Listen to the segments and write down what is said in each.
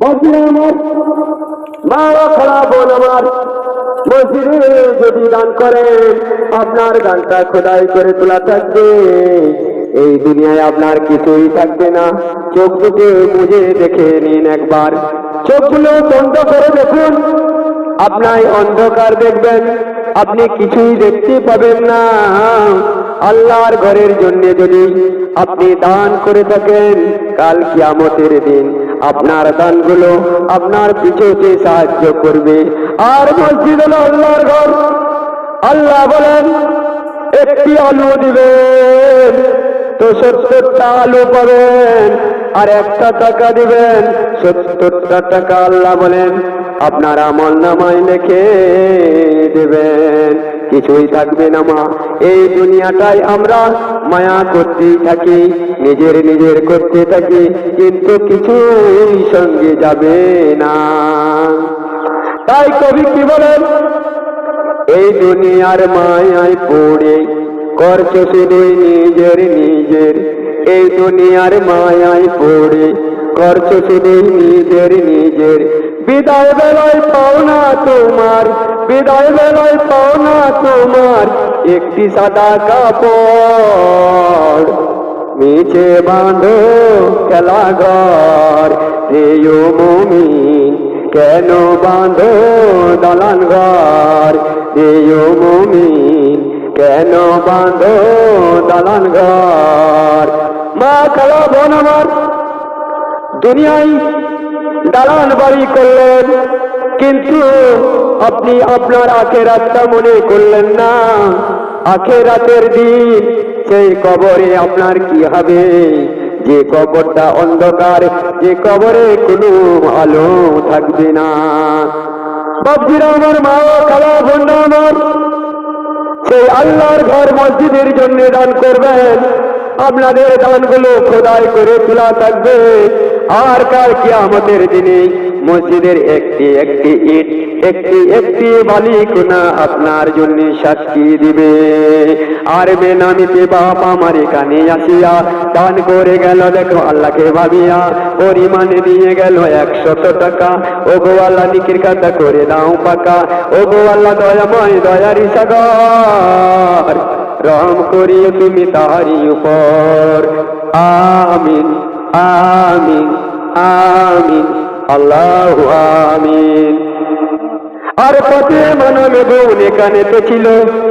বলছি আমার মা খালা বোন আমার, মসজিদে যদি দান করেন আপনার গানটা খোদাই করে তোলা থাকবে। এই দুনিয়ায় আপনার কিছুই থাকবে না। চোখ দুটো বুঝে দেখে নিন একবার। চোখগুলো বন্ধ করে দেখুন। আপনার অন্ধকার দেখবেন। আপনি কিছুই দেখতে পাবেন না। আল্লাহর ঘরের জন্য যদি আপনি দান করে থাকেন, কাল কিয়ামতের দিন আপনার দানগুলো আপনার পিছুতে সাহায্য করবে। আর মসজিদ হলো আল্লাহর ঘর। আল্লাহ বলেন, একটি আলু দিবেন, তো সত্তরটা আলু পাবেন, আর একটা টাকা দিবেন, সত্তরটা টাকা আল্লাহ বলেন আপনার আমল নামায় লিখে দেবেন। কিছুই থাকবে না মা। এই দুনিয়াটাই আমরা মায়া করতেই থাকি, নিজের নিজের করতে থাকি, কিন্তু কিছুই সঙ্গে যাবে না। তাই কবি কি বলেন? এই দুনিয়ার মায়ায় পড়ে করছ শুধুই নিজের নিজের। এই দুনিয়ার মায়ায় পড়ে করছ শুধুই নিজের নিজের। বিদায় বেলায় পাও না তোমার, বিদায় বেলায় পাও না তোমার, একটি সাদা কাপড় নিচে বাঁধো খেলা ঘর। প্রিয় মুমিন, কেন বাঁধো দালান ঘর? প্রিয় মুমিন, কেন বাঁধো দালান ঘর? মা খেলা বোন আমার, দুনিয়ায় দালান বাড়ি করলেন, কিন্তু আপনি আপনার আখেরাতটা মনে করলেন না। আখেরাতের দিন সেই কবরে আপনার কি হবে? যে কবরটা অন্ধকার, যে কবরে কোনো আলো থাকবে না। বাবজিরা আমার, মা, খালা, বোনরা আমার, সেই আল্লাহর ঘর মসজিদের জন্য দান করবেন। আপনাদের দানগুলো খোদাই করে তোলা থাকবে। আর কাল কি আমাদের দিনে মসজিদের একটি একটি ইট, একটি একটি বালিকোনা আপনার জন্য সাক্ষী দিবে। আর বেনামিতে বাপ আমার এখানে আসিয়া দান করে গেল, দেখো আল্লাহকে ভাবিয়া পরিমাণে দিয়ে গেল একশত টাকা। ও গো আল্লাহ নিকির কাটা করে দাও পাকা। ও গো আল্লাহ দয়াময় দয়ারি সাগর, রহম করিও তুমি তাহারি উপর। আমিন। আমিন আমিন আল্লাহ আমিন। আর পথে মানবে বোন এখানে তো ছিল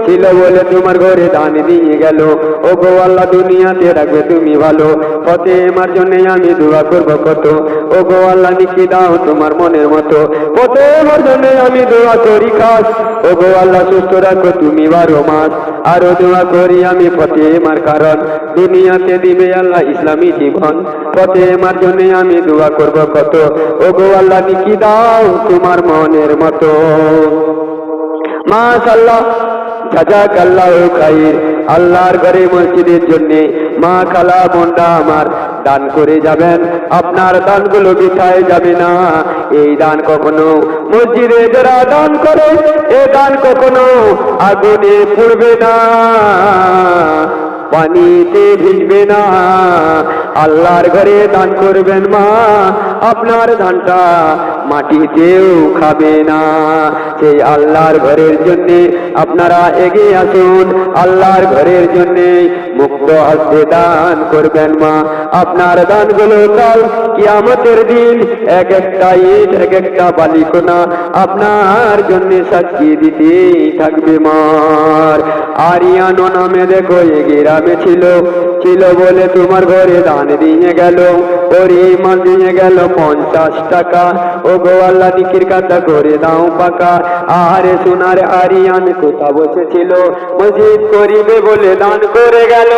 ছিল বলে তোমার ঘরে দান দিয়ে গেল। ও গো আল্লাহ, দুনিয়াতে রাখবে তুমি ভালো। পথে আমার জন্য আমি দোয়া করব কত? ও গো আল্লাহ, নিকি দাও তোমার মনের মতো। পথে আমার জন্য আমি দোয়া করি খাস। ও গো আল্লাহ, সুস্থ রাখো তুমি বারো মাস। আরও দোয়া করি আমি পথে আমার কারণ। দুনিয়াতে দিবে আল্লাহ ইসলামী জীবন। পথে আমার জন্য আমি দোয়া করব কত? ও গো আল্লাহ, নিকি দাও তোমার মনের মতো। মাশাল্লাহ খাইর। আল্লাহর ঘরে মসজিদের জন্য মা খালা আমার দান করে যাবেন। আপনার দানগুলো বিছায় যাবে না। এই দান কখনো মসজিদে যারা দান করে, এ দান কখনো আগুনে পড়বে না। পানিতে ভিজবে না। আল্লাহর ঘরে দান করবেন মা। আপনার ধানটা মাটিতেও খাবে না। সেই আল্লাহর ঘরের জন্য আপনারা এগিয়ে আসুন। আল্লাহর ঘরের জন্য মুক্ত হস্তে দান করবেন মা। আপনার দানগুলো কাল কিয়ামতের দিন এক একটা ইট, এক একটা বালিকোনা আপনার জন্য সাক্ষী দিতে থাকবে মার। আরিয়ানো নামে দেখো, এ গ্রামে ছিল ছিল বলে তোমার ঘরে দান দিয়ে গেল। পরিমাণ দিয়ে গেল পঞ্চাশ টাকা। ও গো আল্লাহ নিকির কাটা করে দাও পাকা। আরে সোনার আরিয়ান কোথা বসেছিল? মসজিদ করিবে বলে দান করে গেল।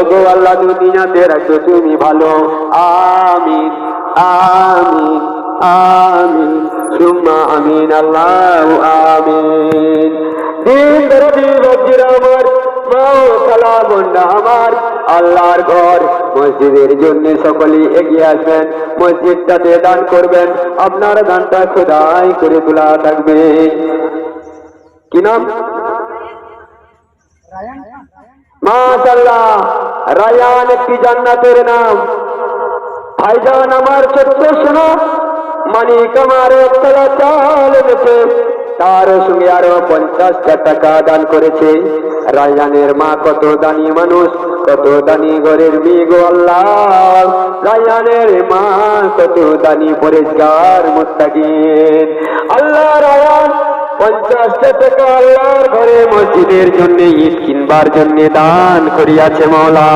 ও গো আল্লাহ দুনিয়াতে রাখো তুমি ভালো। আমিন আমিন আমিন। সুম্মা আমিন, আল্লাহ আমিন। দিন বজ্র আমার আমার আল্লাহর ঘর, মসজিদের জন্য সকলেই এগিয়ে আসবেন, মসজিদটাতে দান করবেন, আপনার দানটা খোদাই করে তোলা থাকবে। কি নাম? মাশাল্লাহ রায়ান একটি জান্নাতের নাম। ভাইজান আমার ছোট্ট শোনো তোমার একতলা চাল এনেছে। তার সঙ্গে আরও পঞ্চাশটা টাকা দান করেছে। রায়ানের মা কত দানি মানুষ, কত দানি ঘরের মেয়ে গো আল্লাহ। রায়ানের মা কত দানি পরিষ্কার মুস্তাকিন আল্লাহ রায়ান পঞ্চাশটা টাকা আল্লাহর ঘরে মসজিদের জন্য ইট কিনবার জন্য দান করিয়াছে মৌলা।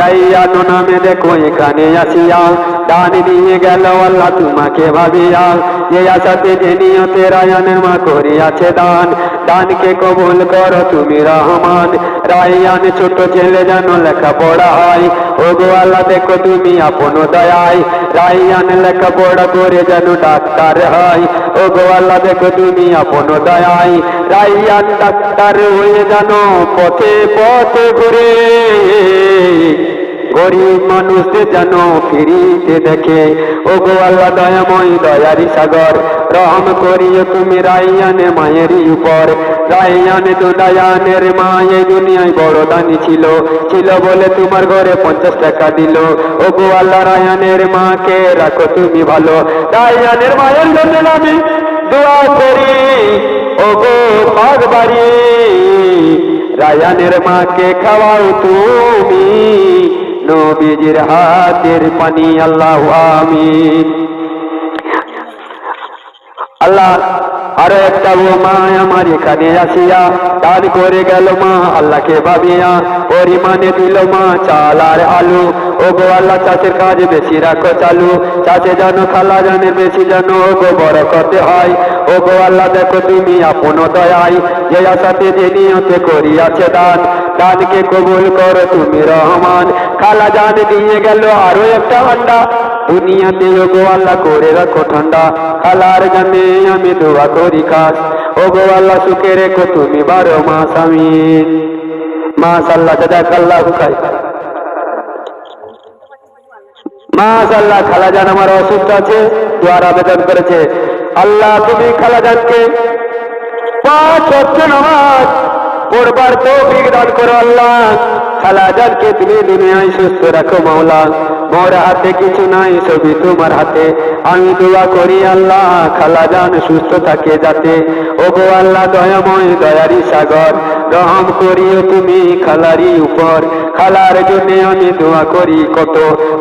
রাইয়ানো নামে দেখো, এখানে আসিয়া দান দিয়ে গেল আল্লাহ তোমাকে ভাবিয়া। যে যে নিয়তে রায়ানের মা করিয়াছে দান, দানকে কবুল করো তুমি রহমান। রায়ান ছোট ছেলে যেন লেখাপড়া হয় ও গো আল্লাহ দেখো তুমি আপন দয়ায়। রায়ান লেখাপড়া করে যেন ডাক্তার হয় ও গো আল্লাহ দেখো তুমি আপন দয়ায় রায়ান ডাক্তার হয়ে জানো পথে পথে ঘুরে। গরিব মানুষদের যেন ফিরিতে দেখে ও গো আল্লাহ দয়াময় দয়ারি সাগর, রহম করিও তুমি রাইয়ানে মায়েরই উপর। রাইয়ানে তো দায়ানের মা এই দুনিয়ায় বড় দানি ছিল ছিল বলে তোমার ঘরে পঞ্চাশ টাকা দিল। ও গো আল্লাহ রায়ানের মাকে রাখো তুমি ভালো। রায়ানের মায়ের জন্য আমি দোয়া করি। ও গো পাগ বাড়ি রায়ানের মাকে খাওয়াও তুমি। নবীজির হাতের পানি, আল্লাহ আমিন। আল্লাহ, আরও একটা ও মা আমার এখানে আসিয়া দান করে গেল মা, আল্লাহকে ভাবিয়া পরিমাণে দিল মা, চাল আর আলু। ও গো আল্লাহ, চাষের কাজ বেশি রাখো চালু। চাষে যেন খালা জানে, বেশি যেন ও গো বড় করতে হয়। ও গো আল্লাহ, দেখো তুমি আপন দয়াই যে আশাতে, যে নিয়তে করিয়াছে দান। দানকে কবুল করো তুমি রহমান। খালা জান দিয়ে গেল আরও একটা আন্ডা দুনিয়াতে ও গো আল্লাহ, করে রাখো ঠান্ডা। খালার জানে, আমি দোয়া করি খাস। ও গো আল্লাহ, সুখে রেখো তুমি বারো মাস আমি মাস আল্লাহ জাজাক আল্লাহ খাই মাস আল্লাহ খালাজান আমার অসুস্থ আছে, দোয়ার আবেদন করেছে। আল্লাহ, তুমি খালাজানকে পাঁচ অর্থ নামাজ পড়বার তো দান করো আল্লাহ। খালাজানকে তুমি দুনিয়ায় সুস্থ রাখো মাওলা। মোর হাতে কিছু নাই সবই তোমার হাতে। আমি দোয়া করি আল্লাহ খালাজান সুস্থ থাকে যাতে। ও গো আল্লাহ, দয়াময় দয়ারি সাগর। রহম করিও তুমি খালারি উপর। খালার জন্য আমি দোয়া করি কত।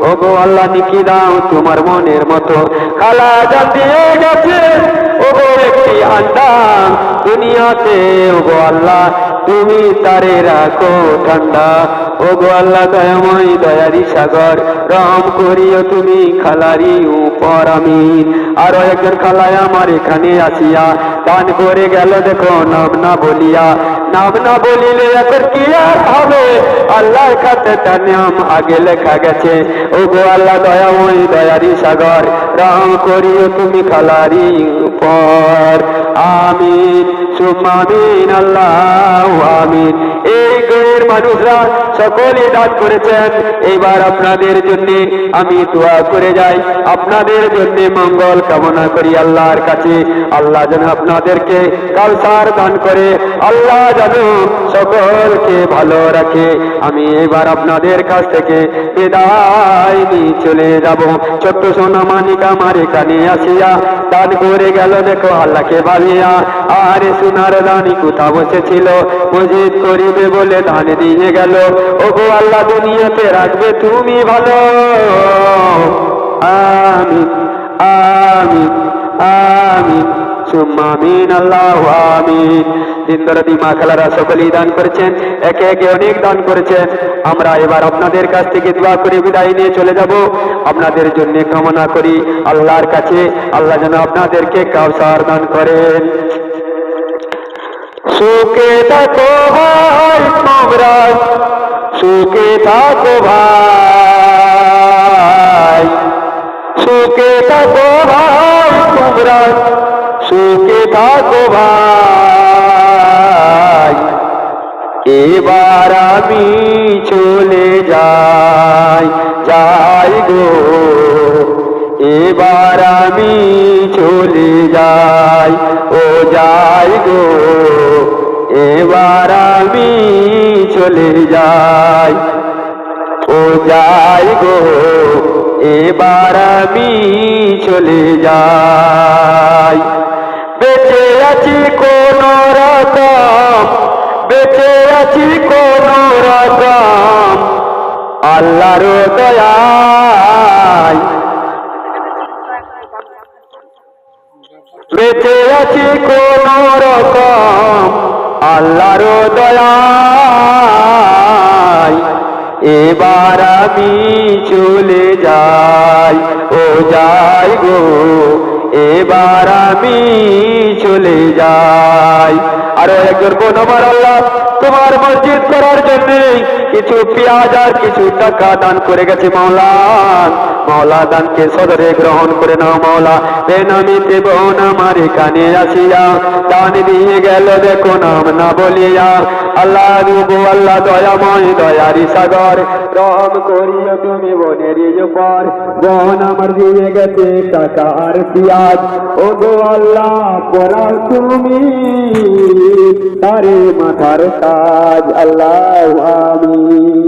ও গো আল্লাহ নিকি দাও তোমার মনের মতো। খালা জান দিয়ে গেছে, ওগো একটি আন্ডা দুনিয়াতে ও গো আল্লাহ তুমি তারে রাখো ঠান্ডা। ও গো আল্লাহ দয়াময় দয়ারি সাগর, রহম করিও তুমি খালারি উপর, আমিন। আরও একজন খালায় আমার এখানে আসিয়া দান করে গেল, দেখো নাম না বলিয়া। নাম না বলিলে এখন কি আর হবে? আল্লাহর কাছে তার নাম আগে লেখা গেছে। ও গো আল্লাহ দয়াময় দয়ারি সাগর, রহম করিও তুমি খালারি উপর আমিন। সুমামিন আল্লাহ আমিন। এই গরিব মানুষরা সকলে দান করেছেন। এইবার আপনাদের জন্য আমি দোয়া করে যাই। আপনাদের জন্য মঙ্গল কামনা করি আল্লাহর কাছে। আল্লাহ যেন আপনাদেরকে কালসার দান করে। আল্লাহ যেন সকলকে ভালো রাখে। আমি এবার আপনাদের কাছ থেকে বিদায় নিয়ে চলে যাব। ছোট্ট সোনা মানিক আমার এখানে আসিয়া দান করে গেল। দেখো আল্লাহকে ভাবিয়া, আরে সোনার দানি কোথা বসেছিল? মজিদ করিবে বলে দান দিয়ে গেল। ও গো আল্লাহ দুনিয়াতে রাখবে তুমি ভালো। আমিন সুম্মা আমিন, আল্লাহ দিন খালারা সকলেই দান করেছেন, একে একে অনেক দান করেছেন। আমরা এবার আপনাদের কাছ থেকে দোয়া করে বিদায় নিয়ে চলে যাব। আপনাদের জন্য কামনা করি আল্লাহর কাছে। আল্লাহ যেন আপনাদেরকে কাউসার দান করেন। সুখে থাকো ভাই তোমরা সুখে থাকো ভাই। সুখে থাকো ভাই, তোমরা সুখে থাকো ভাই। এবার আমি চলে যাই যাই গো। এবার আমি চলে যাই, ও যাই গো। এবার চলে যাই ও যাই গো, এবার আমি চলে যাই। বেঁচে আছি কোন রকম, বেঁচে আছি কোন রকম। আল্লাহর দয়ায়। বেঁচে আছি কোন রকম। আল্লাহর দয়ায়, এবার আমি চলে যাই। ও যাই গো, এবার আমি চলে যাই। আরও একজন বোন আমার আল্লাহ। তোমার মসজিদ করার জন্য কিছু পেঁয়াজ আর কিছু টাকা দান করে গেছে মাওলা। মাওলা দানকে সদরে গ্রহণ করে নাও মাওলা। বেনামিতে বোন আমার এখানে আসিয়া দান দিয়ে গেল, দেখো নাম না বলিয়া। আল্লাহ রূপ, আল্লাহ দয়াময় দয়ারি সাগর। রহম করিয়া তুমি বনের উপর। বন আমার দিয়ে গেছে টাকার পিয়াজ। ও গো আল্লাহ করার তুমি তারে মাথার কাজ আল্লাহ আমি।